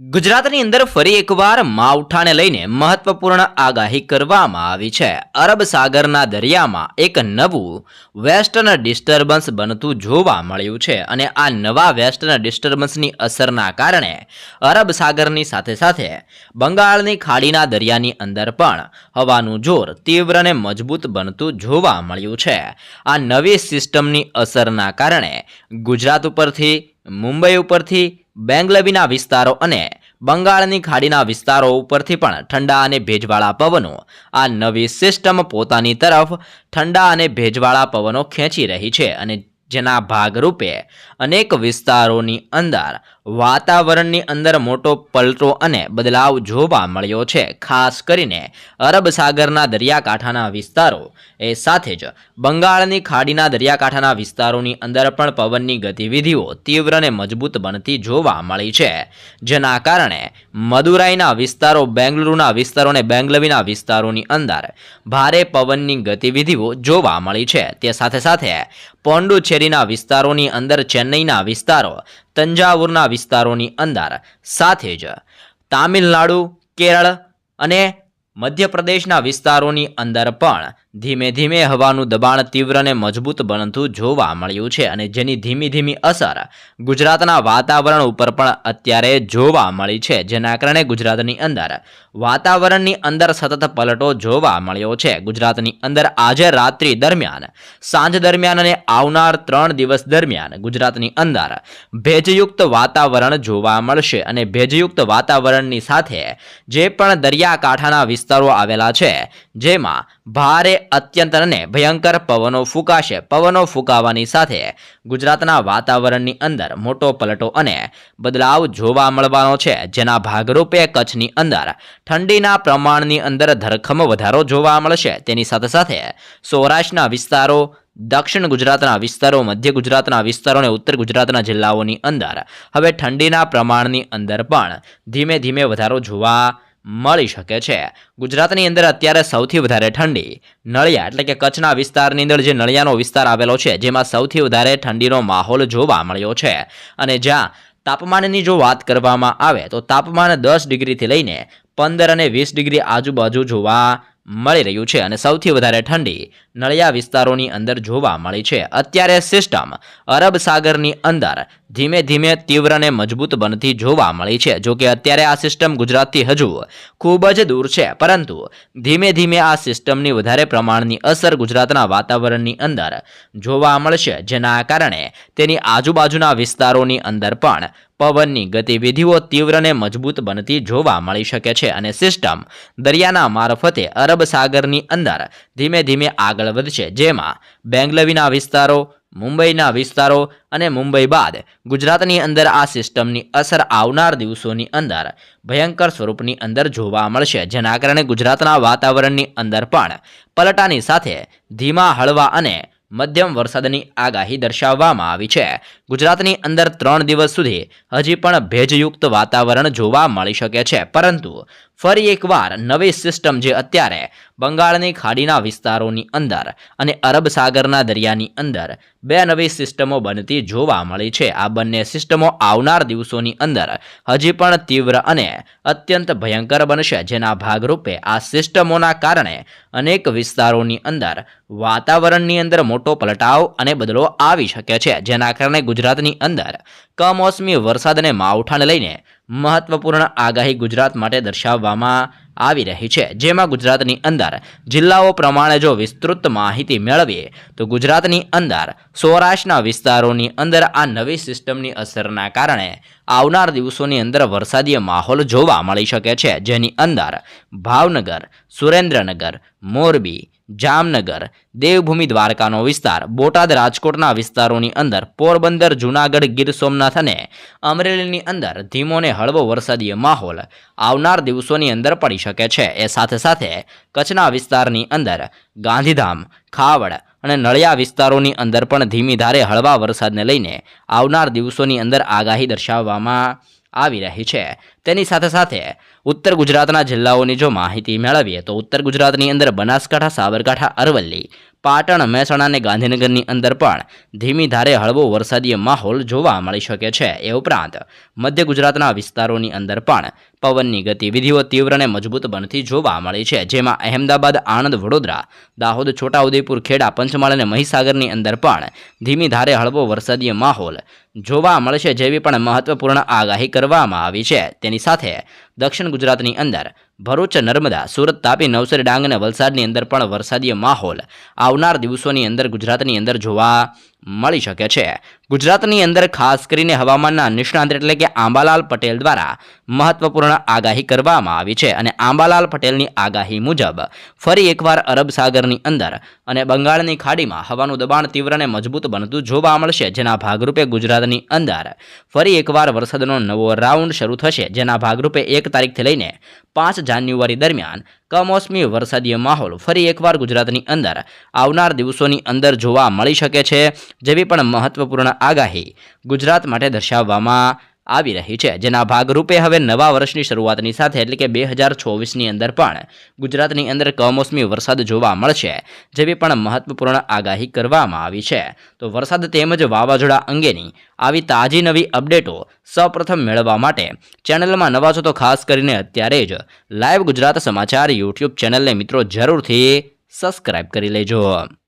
ગુજરાતની અંદર ફરી એકવાર માવઠાને લઈને મહત્વપૂર્ણ આગાહી કરવામાં આવી છે. અરબ સાગરના દરિયામાં એક નવું વેસ્ટર્ન ડિસ્ટર્બન્સ બનતું જોવા મળ્યું છે અને આ નવા વેસ્ટર્ન ડિસ્ટર્બન્સની અસરના કારણે અરબ સાગરની સાથે સાથે બંગાળની ખાડીના દરિયાની અંદર પણ હવાનું જોર તીવ્ર અને મજબૂત બનતું જોવા મળ્યું છે. આ નવી સિસ્ટમની અસરના કારણે ગુજરાત ઉપરથી મુંબઈ ઉપરથી બેંગલવીના વિસ્તારો અને બંગાળની ખાડીના વિસ્તારો ઉપરથી પણ ઠંડા અને ભેજવાળા પવનો આ નવી સિસ્ટમ પોતાની તરફ ઠંડા અને ભેજવાળા પવનો ખેંચી રહી છે અને જેના ભાગરૂપે અનેક વિસ્તારોની અંદર વાતાવરણની અંદર મોટો પલટો અને બદલાવ જોવા મળ્યો છે, ખાસ કરીને અરબ સાગરના દરિયાકાંઠાના વિસ્તારો. એ સાથે જ બંગાળની ખાડીના દરિયાકાંઠાના વિસ્તારોની અંદર પણ પવનની ગતિવિધિઓ તીવ્ર અને મજબૂત બનતી જોવા મળી છે. જેના કારણે મદુરાઈના વિસ્તારો, બેંગલુરુના વિસ્તારો અને બેંગલવીના વિસ્તારોની અંદર ભારે પવનની ગતિવિધિઓ જોવા મળી છે. તે સાથે સાથે પોંડુચેરીના વિસ્તારોની અંદર ચેન્નઈના વિસ્તારો તંજાવુરના વિસ્તારોની અંદર. સાથે જ તામિલનાડુ કેરળ અને મધ્યપ્રદેશના વિસ્તારોની અંદર પણ ધીમે ધીમે હવાનું દબાણ તીવ્ર અને મજબૂત બનતું જોવા મળ્યું છે અને જેની ધીમી ધીમી અસર ગુજરાતના વાતાવરણ ઉપર પણ અત્યારે જોવા મળી છે. જેના કારણે ગુજરાતની અંદર વાતાવરણની અંદર સતત પલટો જોવા મળ્યો છે. ગુજરાતની અંદર આજે રાત્રિ દરમિયાન, સાંજ દરમિયાન અને આવનાર ત્રણ દિવસ દરમિયાન ગુજરાતની અંદર ભેજયુક્ત વાતાવરણ જોવા મળશે અને ભેજયુક્ત વાતાવરણની સાથે જે પણ દરિયાકાંઠાના વિસ્તારો આવેલા છે. જેમાં ભારે અત્યંત અને ભયંકર પવનો ફૂંકાશે. પવનો ફૂંકાવાની સાથે ગુજરાતના વાતાવરણની અંદર મોટો પલટો અને બદલાવ જોવા મળવાનો છે. જેના ભાગરૂપે કચ્છની અંદર ઠંડીના પ્રમાણની અંદર ધરખમ વધારો જોવા મળશે. તેની સાથે સાથે સૌરાષ્ટ્રના વિસ્તારો, દક્ષિણ ગુજરાતના વિસ્તારો, મધ્ય ગુજરાતના વિસ્તારો અને ઉત્તર ગુજરાતના જિલ્લાઓની અંદર હવે ઠંડીના પ્રમાણની અંદર પણ ધીમે ધીમે વધારો જોવા મળી શકે છે. ગુજરાતની અંદર અત્યારે સૌથી વધારે ઠંડી નળિયા એટલે કે કચ્છના વિસ્તારની અંદર જે નળિયાનો વિસ્તાર આવેલો છે, જેમાં સૌથી વધારે ઠંડીનો માહોલ જોવા મળ્યો છે. અને જ્યાં તાપમાનની જો વાત કરવામાં આવે, તો તાપમાન દસ ડિગ્રીથી લઈને પંદર અને વીસ ડિગ્રી આજુબાજુ જોવા મળી રહ્યું છે અને સૌથી વધારે ઠંડી નળિયા વિસ્તારોની અંદર જોવા મળી છે. અત્યારે સિસ્ટમ અરબ સાગરની અંદર ધીમે ધીમે તીવ્ર અને મજબૂત બનતી જોવા મળી છે. જો કે અત્યારે આ સિસ્ટમ ગુજરાતથી હજુ ખૂબ જ દૂર છે, પરંતુ ધીમે ધીમે આ સિસ્ટમની વધારે પ્રમાણની અસર ગુજરાતના વાતાવરણની અંદર જોવા મળશે, જેના કારણે તેની આજુબાજુના વિસ્તારોની અંદર પણ પવનની ગતિવિધિઓ તીવ્ર અને મજબૂત બનતી જોવા મળી શકે છે અને સિસ્ટમ દરિયાના મારફતે અરબ સાગરની અંદર ધીમે ધીમે આગળ વધશે, જેમાં બેંગલવીના વિસ્તારો, મુંબઈના વિસ્તારો અને મુંબઈ બાદ ગુજરાતની અંદર આ સિસ્ટમની અસર આવનાર દિવસોની અંદર ભયંકર સ્વરૂપની અંદર જોવા મળશે. જેના કારણે ગુજરાતના વાતાવરણની અંદર પણ પલટાની સાથે ધીમા હળવા અને મધ્યમ વરસાદની આગાહી દર્શાવવામાં આવી છે. ગુજરાતની અંદર ત્રણ દિવસ સુધી હજી પણ ભેજયુક્ત વાતાવરણ જોવા મળી શકે છે. પરંતુ ફરી એકવાર નવી સિસ્ટમ જે અત્યારે બંગાળની ખાડીના વિસ્તારોની અંદર અને અરબ સાગરના દરિયાની અંદર બે નવી સિસ્ટમો બનતી જોવા મળી છે. આ બંને સિસ્ટમો આવનાર દિવસોની અંદર હજી પણ તીવ્ર અને અત્યંત ભયંકર બનશે. જેના ભાગરૂપે આ સિસ્ટમોના કારણે અનેક વિસ્તારોની અંદર વાતાવરણની અંદર મોટો પલટાવ અને બદલો આવી શકે છે. જેના કારણે ગુજરાતની અંદર કમોસમી વરસાદ અને માવઠાને લઈને મહત્વપૂર્ણ આગાહી ગુજરાત માટે દર્શાવવામાં આવી રહી છે. જેમાં ગુજરાતની અંદર જિલ્લાઓ પ્રમાણે જો વિસ્તૃત માહિતી મેળવીએ, તો ગુજરાતની અંદર સૌરાષ્ટ્રના વિસ્તારોની અંદર આ નવી સિસ્ટમની અસરના કારણે આવનાર દિવસોની અંદર વરસાદીય માહોલ જોવા મળી શકે છે. જેની અંદર ભાવનગર, સુરેન્દ્રનગર, મોરબી, જામનગર, દેવભૂમિ દ્વારકાનો વિસ્તાર, બોટાદ રાજકોટના વિસ્તારોની અંદર, પોરબંદર, જૂનાગઢ, ગીર સોમનાથ અને અમરેલીની અંદર ધીમો ને હળવો વરસાદીય માહોલ આવનાર દિવસોની અંદર પડી શકે છે. એ સાથે સાથે કચ્છના વિસ્તારની અંદર ગાંધીધામ ખાવડ અને નળિયા વિસ્તારોની અંદર પણ ધીમી ધારે હળવા વરસાદને લઈને આવનાર દિવસોની અંદર આગાહી દર્શાવવામાં આવી રહી છે. તેની સાથે સાથે ઉત્તર ગુજરાતના જિલ્લાઓની જો માહિતી મેળવીએ તો ઉત્તર ગુજરાતની અંદર બનાસકાંઠા, સાબરકાંઠા, અરવલ્લી, પાટણ, મહેસાણા અને ગાંધીનગરની અંદર પણ ધીમી ધારે હળવો વરસાદીય માહોલ જોવા મળી શકે છે. એ ઉપરાંત મધ્ય ગુજરાતના વિસ્તારોની અંદર પણ પવનની ગતિવિધિઓ તીવ્ર અને મજબૂત બનતી જોવા મળી છે. જેમાં અહેમદાબાદ, આણંદ, વડોદરા, દાહોદ, છોટાઉદેપુર, ખેડા, પંચમહાલ અને મહીસાગરની અંદર પણ ધીમી ધારે હળવો વરસાદીય માહોલ જોવા મળશે જેવી પણ મહત્વપૂર્ણ આગાહી કરવામાં આવી છે. તેની સાથે દક્ષિણ ગુજરાતની અંદર ભરૂચ, નર્મદા, સુરત તાપી, નવસારી, ડાંગ અને વલસાડની અંદર પણ વરસાદી માહોલ આવનાર દિવસોની અંદર ગુજરાતની અંદર જોવા મળી શકે છે. ગુજરાતની અંદર ખાસ કરીને હવામાનના નિષ્ણાંત એટલે કે આંબાલાલ પટેલ દ્વારા મહત્વપૂર્ણ આગાહી કરવામાં આવી છે અને આંબાલાલ પટેલની આગાહી મુજબ ફરી એકવાર અરબ સાગરની અંદર અને બંગાળની ખાડીમાં હવાનું દબાણ તીવ્ર અને મજબૂત બનતું જોવા મળશે, જેના ભાગરૂપે ગુજરાતની અંદર ફરી એકવાર વરસાદનો નવો રાઉન્ડ શરૂ થશે, જેના ભાગરૂપે એક તારીખથી લઈને પાંચ જાન્યુઆરી દરમિયાન કમોસમી વરસાદીય માહોલ ફરી એકવાર ગુજરાતની અંદર આવનાર દિવસોની અંદર જોવા મળી શકે છે, જેવી પણ મહત્વપૂર્ણ આગાહી ગુજરાત માટે દર્શાવવામાં આવી રહી છે. જેના ભાગરૂપે હવે નવા વર્ષની શરૂઆતની સાથે એટલે કે બે હજાર ચોવીસની અંદર પણ ગુજરાતની અંદર કમોસમી વરસાદ જોવા મળશે, જેવી પણ મહત્વપૂર્ણ આગાહી કરવામાં આવી છે. તો વરસાદ તેમજ વાવાઝોડા અંગેની આવી તાજી નવી અપડેટો સૌપ્રથમ મેળવવા માટે ચેનલમાં નવા છો તો ખાસ કરીને અત્યારે જ લાઈવ ગુજરાત સમાચાર યુટ્યુબ ચેનલને મિત્રો જરૂરથી સબસ્ક્રાઇબ કરી લેજો.